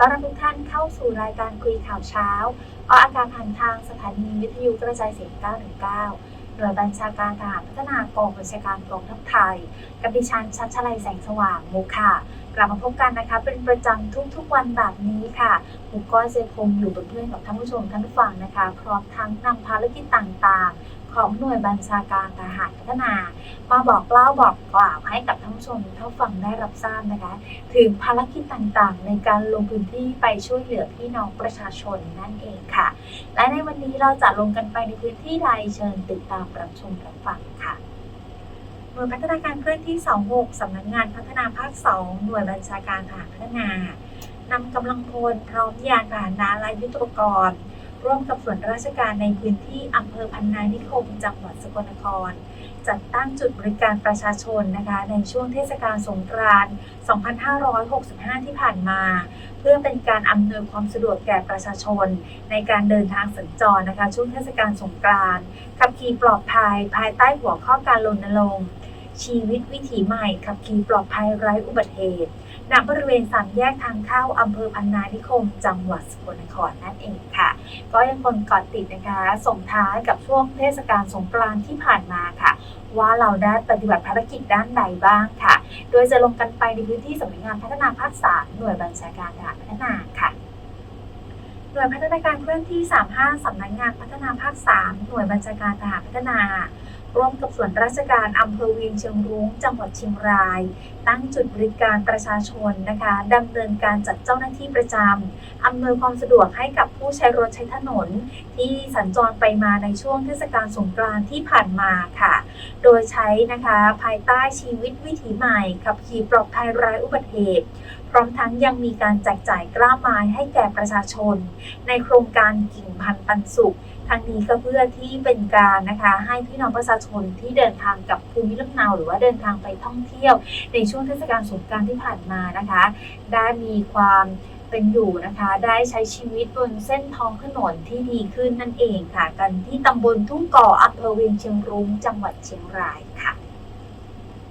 ต้อนรับทุกท่านเข้าสู่รายการคุยข่าวเช้า ออกอากาศผ่านทางสถานีวิทยุกระจายเสียง 919โดยบัญชาการทหารพัฒนากองบัญชาการกองทัพไทย กับดิฉันชัชลัยแสงสว่างมุกค่ะ กลับมาพบกันนะคะ เป็นประจำทุกๆวันแบบนี้ค่ะมุกก็จะคงอยู่เป็นเพื่อนกับท่านผู้ชมท่านผู้ฟังนะคะ พร้อมทั้งนำภารกิจต่างๆ ของหน่วยบัญชาการทหารพัฒนา มาบอกเล่าบอกกล่าวให้กับท่านผู้ชมท่านฟังได้รับทราบนะคะ ถึงภารกิจต่างๆ ในการลงพื้นที่ไปช่วยเหลือพี่น้องประชาชนนั่นเองค่ะ และในวันนี้เราจะลงกันไปในพื้นที่ใดเชิญติดตามรับชมรับฟังค่ะหน่วยพัฒนาการเคลื่อนที่ 26 สำนักงานพัฒนาภาค 2 หน่วยบัญชาการทหารพัฒนานำกำลังพลพร้อมยานพาหนะและยุทธปกรณ์ ร่วมกับส่วนราชการในพื้นที่อำเภอพันนานิคมจังหวัดสกลนคร จัดตั้งจุดบริการประชาชนนะคะในช่วงเทศกาลสงกรานต์ 2565 ที่ผ่านมา เพื่อเป็นการอำนวยความสะดวกแก่ประชาชน ในการเดินทางสัญจรนะคะ ช่วงเทศกาลสงกรานต์ขับขี่ปลอดภัยภายใต้หัวข้อการรณรงค์ ชีวิตวิถีใหม่ขับขี่ปลอดภัยไร้อุบัติเหตุณบริเวณสามแยกทางเข้าอำเภอพันนานิคม จังหวัดสกลนครนั่นเองค่ะ ก็ยังคงเกาะติดนะคะ ส่งท้ายกับช่วงเทศกาลสงกรานต์ที่ผ่านมาค่ะ ว่าเราได้ปฏิบัติภารกิจด้านใดบ้างค่ะ โดยจะลงกันไปในพื้นที่สำนักงานพัฒนาภาคสามหน่วยบัญชาการทหารพัฒนาค่ะหน่วยพัฒนาการเคลื่อนที่ 35 สำนักงานพัฒนาภาค 3 หน่วยบัญชาการทหารพัฒนา ร่วมกับส่วนราชการอำเภอเวียงเชียงรุ้ง จังหวัดเชียงราย ตั้งจุดบริการประชาชนนะคะดำเนินการจัดเจ้าหน้าที่ประจำอำนวยความสะดวกให้กับผู้ใช้รถใช้ถนน ที่สัญจรไปมาในช่วงเทศกาลสงกรานต์ที่ผ่านมาค่ะ โดยใช้นะคะภายใต้ชีวิตวิถีใหม่ขับขี่ปลอดภัยไร้อุบัติเหตุพร้อมทั้งยังมีการแจกจ่ายกล้าไม้ให้แก่ประชาชน ในโครงการกิ่งพันธุ์ปันสุขทั้งนี้ก็เพื่อที่เป็นการนะคะ ให้พี่น้องประชาชนที่เดินทางกับภูมิลำเนาหรือว่าเดินทางไปท่องเที่ยว ในช่วงเทศกาลสงกรานต์ที่ผ่านมานะคะ ได้มีความเป็นอยู่นะคะ ได้ใช้ชีวิตบนเส้นท้องถนนที่ดีขึ้นนั่นเองค่ะ กันที่ตำบลทุ่งก่ออำเภอเวียงเชียงรุ้งจังหวัดเชียงรายค่ะ